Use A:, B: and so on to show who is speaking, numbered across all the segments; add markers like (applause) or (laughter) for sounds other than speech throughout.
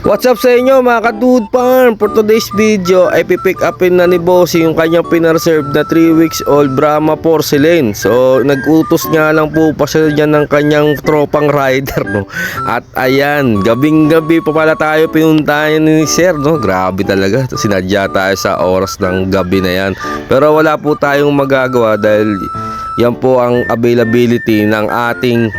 A: What's up sa inyo mga ka-dude farm? For today's video ay pipick upin na ni Bossy yung kanyang pinarserve na 3 weeks old Brahma Porcelain. So nagutos nga lang po pa siya dyan ng kanyang tropang rider no. At ayan, gabing gabi pa pala tayo pinuntahan ni Sir no. Grabe talaga. Sinadya tayo sa oras ng gabi na yan. Pero wala po tayong magagawa dahil yan po ang availability ng ating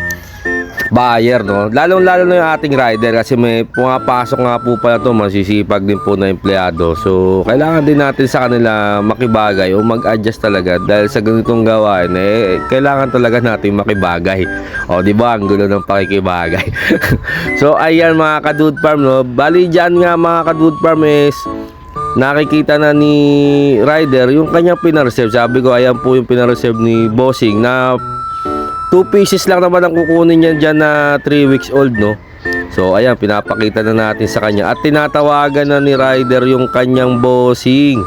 A: buyer no? Lalong lalo na yung ating rider kasi may pumapasok nga po pala to masisipag din po na empleyado. So kailangan din natin sa kanila makibagay o mag-adjust talaga. Dahil sa ganitong gawain eh kailangan talaga natin makibagay. O di ba? Ang gulo ng pakikibagay. (laughs) So ayan mga kadud farm no? Bali dyan nga mga kadud farm is nakikita na ni rider yung kanyang pinarserve. Sabi ko ayan po yung pinarserve ni bossing na 2 pieces lang naman ang kukunin niya dyan na 3 weeks old no? So ayan pinapakita na natin sa kanya. At tinatawagan na ni Ryder yung kanyang bossing.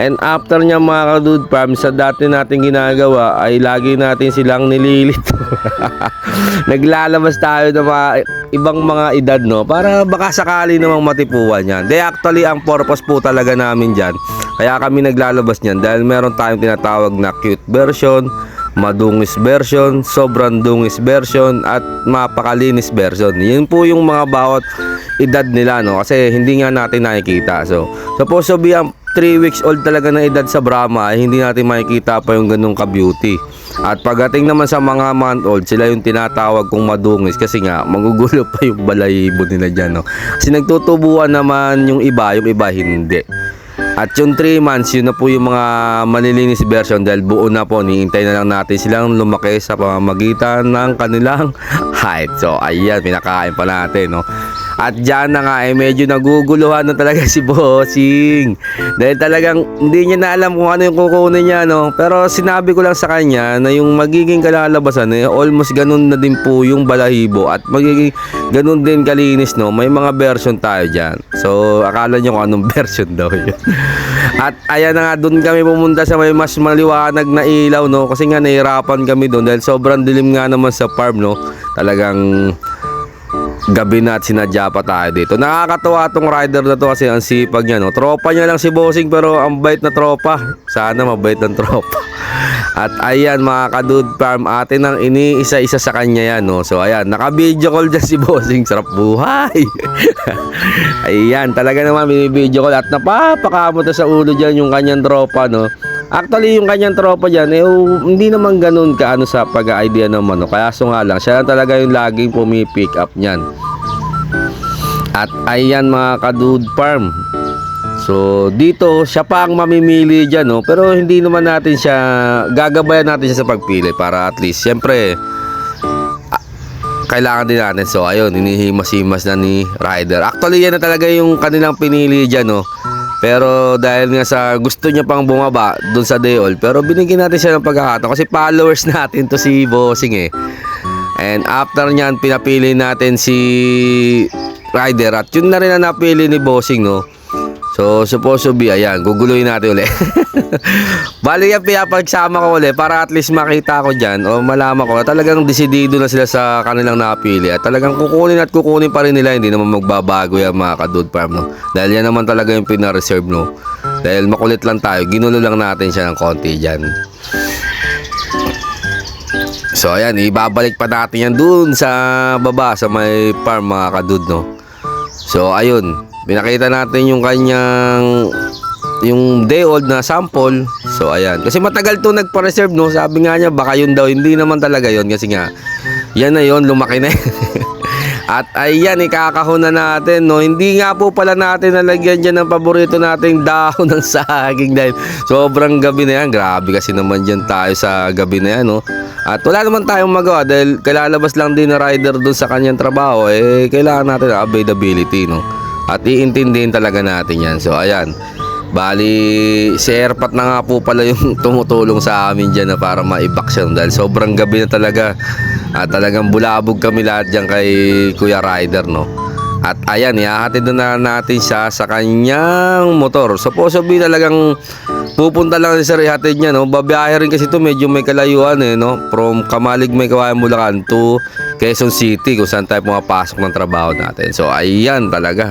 A: And after niya mga kadude farm sa dati natin ginagawa ay lagi natin silang nililito. (laughs) Naglalabas tayo ng mga ibang mga edad no? Para baka sakali namang matipuan yan. De actually ang purpose po talaga namin dyan Kaya kami naglalabas niyan dahil meron tayong tinatawag na cute version madungis version, sobrang dungis version at mapakalinis version. Yun po yung mga bawat edad nila no kasi hindi nga natin nakikita. So, suppose to be ang 3 weeks old talaga na edad sa Brahma ay hindi natin makikita pa yung ganung ka-beauty. At pagdating naman sa mga month old, sila yung tinatawag kong madungis kasi nga magugulo (laughs) pa yung balahibo nila dyan. No? Kasi nagtutubuan naman yung iba, yung iba hindi. At yung 3 months, yun na po yung mga malilinis version dahil buo na po. Niintay na lang natin silang lumaki sa pamamagitan ng kanilang (laughs) height. So, ayan, pinakain pa natin, no? At dyan na nga, eh, medyo naguguluhan na talaga (laughs) si Bossing. Dahil talagang hindi niya na alam kung ano yung kukunin niya, no? Pero sinabi ko lang sa kanya na yung magiging kalalabasan, eh, almost ganun na din po yung balahibo. At magiging ganun din kalinis, no? May mga version tayo dyan. So, akala nyo kung anong (laughs) version daw yun. At ayan na nga, doon kami pumunta sa may mas maliwanag na ilaw, no? Kasi nga nahirapan kami doon dahil sobrang dilim nga naman sa farm, no? Talagang gabi na at sinadya pa tayo dito. Nakakatawa tong rider na to kasi ang sipag niya, no? Tropa niya lang si Bossing pero ang bait na tropa. Sana mabait ng tropa. At ayan mga kadud farm, atin ang iniisa-isa sa kanya yan, no? So ayan, naka-video call dyan si Bossing. Sarap buhay. (laughs) ayan, talaga naman binibideo call at napapakamot na sa ulo dyan yung kanyang tropa, no? Actually, yung kanyang tropa dyan, eh, oh, hindi naman ganun kaano sa pag-idea ng manok. Kaya so nga lang, siya lang talaga yung laging pumipick up niyan. At ayan mga kadud farm. So dito siya pa ang mamimili diyan no pero hindi naman natin siya gagabayan natin siya sa pagpili para at least syempre ah, kailangan din natin. So ayun, hinihimas-himas na ni Ryder. Actually yan na talaga yung kanilang pinili diyan no. Pero dahil nga sa gusto niya pang bumaba dun sa day pero binigyan natin siya ng pagkakataon kasi followers (laughs) natin to si Bossing eh. And after niyan, pinapili natin si Ryder at yun na rin ang napili ni Bossing no. So, supposed to be, ayan, guguluhin natin ulit. (laughs) Bali yan, pinapagsama ko ulit para at least makita ko dyan o malaman ko na talagang desidido na sila sa kanilang napili at talagang kukunin at kukunin pa rin nila, hindi naman magbabago yan mga kadud farm, no? Dahil yan naman talaga yung pinareserve, no? Dahil makulit lang tayo, ginulo lang natin siya ng konti dyan. So ayan, ibabalik pa natin yan dun sa baba sa may farm mga kadud no. So ayun, pinakita natin yung kanyang yung day old na sample. So ayan, kasi matagal to nagpa-reserve no. Sabi nga niya baka yun daw, hindi naman talaga yun kasi nga yan na yun, lumaki na. (laughs) At ayan, ikakahon na natin, no? Hindi nga po pala natin nalagyan dyan ng paborito nating dahon ng saging dahil sobrang gabi na yan. Grabe kasi naman dyan tayo sa gabi na yan, no? At wala naman tayong magawa dahil kailalabas lang din na rider doon sa kanyang trabaho, eh, kailangan natin availability, no? At iintindihin talaga natin yan. So, ayan. Bali, si Airpat na nga po pala yung (laughs) tumutulong sa amin dyan na para maibak siya dahil sobrang gabi na talaga. At talagang bulabog kami lahat dyan kay Kuya Rider, no? At ayan, ihahatid na natin siya sa kanyang motor. To be talagang pupunta lang si Sir ihatid niya, no? Babiyahe rin kasi ito, medyo may kalayuan, eh, no? From Kamalig, may kawayan Bulacan to Quezon City, kung saan tayo pumapasok ng trabaho natin. So, ayan talaga.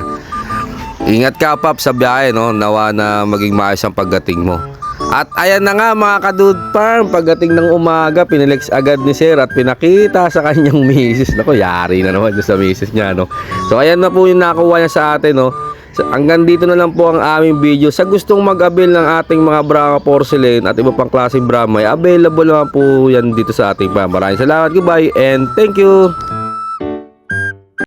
A: Ingat ka, Pap, sa biyahe, no? Nawa na maging maayos ang pagdating mo. At ayan na nga mga kadud farm, pagdating ng umaga, pinilex agad ni Sir at pinakita sa kanyang (laughs) misis. Nako, yari na naman sa misis niya, no? So ayan na po yung nakuha niya sa atin, no? So, hanggang dito na lang po ang aming video. Sa gustong mag-avail ng ating mga Brahma porcelain at iba pang klaseng Brahma, available naman po yan dito sa ating pa. Maraming salamat, goodbye, and thank you!